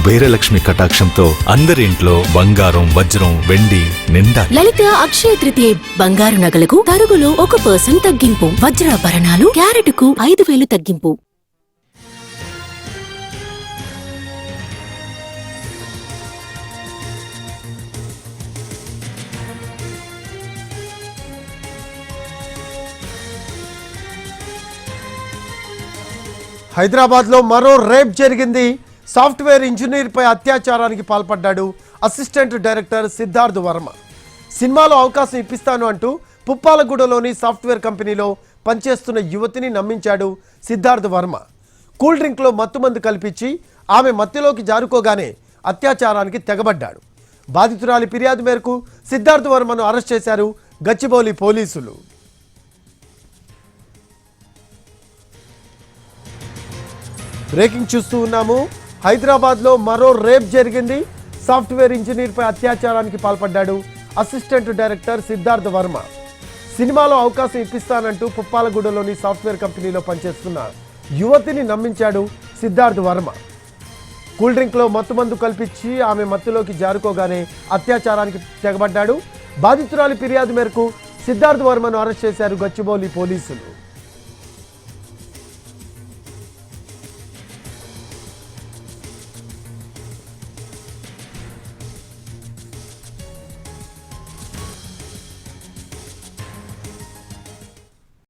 కుబేరలక్ష్మి కటాక్షంతో అందరి ఇంట్లో బంగారం వజ్రం వెండి నిండా లలిత అక్షయ తృతీయ బంగారు నగలకు తరుగులో ఒక పర్సెంట్ తగ్గింపు. వజ్రాభరణాలు క్యారెట్కు ఐదు వేలు తగ్గింపు. హైదరాబాద్లో మరో రేప్ జరిగింది. సాఫ్ట్వేర్ ఇంజనీర్పై అత్యాచారానికి పాల్పడ్డాడు అసిస్టెంట్ డైరెక్టర్ సిద్ధార్థ్ వర్మ. సినిమాలో అవకాశం ఇప్పిస్తాను అంటూ పుప్పాలగూడలోని సాఫ్ట్వేర్ కంపెనీలో పనిచేస్తున్న యువతిని నమ్మించాడు సిద్ధార్థ్ వర్మ. కూల్ డ్రింక్లో మత్తుమందు కల్పించి ఆమె మత్తులోకి జారుకోగానే అత్యాచారానికి తెగబడ్డాడు. బాధితురాలి ఫిర్యాదు మేరకు సిద్ధార్థ్ వర్మను అరెస్ట్ చేశారు గచ్చిబౌలి పోలీసులు. బ్రేకింగ్ చూస్తూ ఉన్నాము. హైదరాబాద్లో మరో రేప్ జరిగింది. సాఫ్ట్వేర్ ఇంజనీర్పై అత్యాచారానికి పాల్పడ్డాడు అసిస్టెంట్ డైరెక్టర్ సిద్ధార్థ వర్మ. సినిమాలో అవకాశం ఇప్పిస్తానంటూ పుప్పాలగూడలోని సాఫ్ట్వేర్ కంపెనీలో పనిచేస్తున్న యువతిని నమ్మించాడు సిద్ధార్థ్ వర్మ. కూల్ డ్రింక్లో మత్తుమందు కల్పించి ఆమె మత్తులోకి జారుకోగానే అత్యాచారానికి తెగబడ్డాడు. బాధితురాలి ఫిర్యాదు మేరకు సిద్ధార్థ్ వర్మను అరెస్ట్ చేశారు గచ్చిబౌలి పోలీసులు.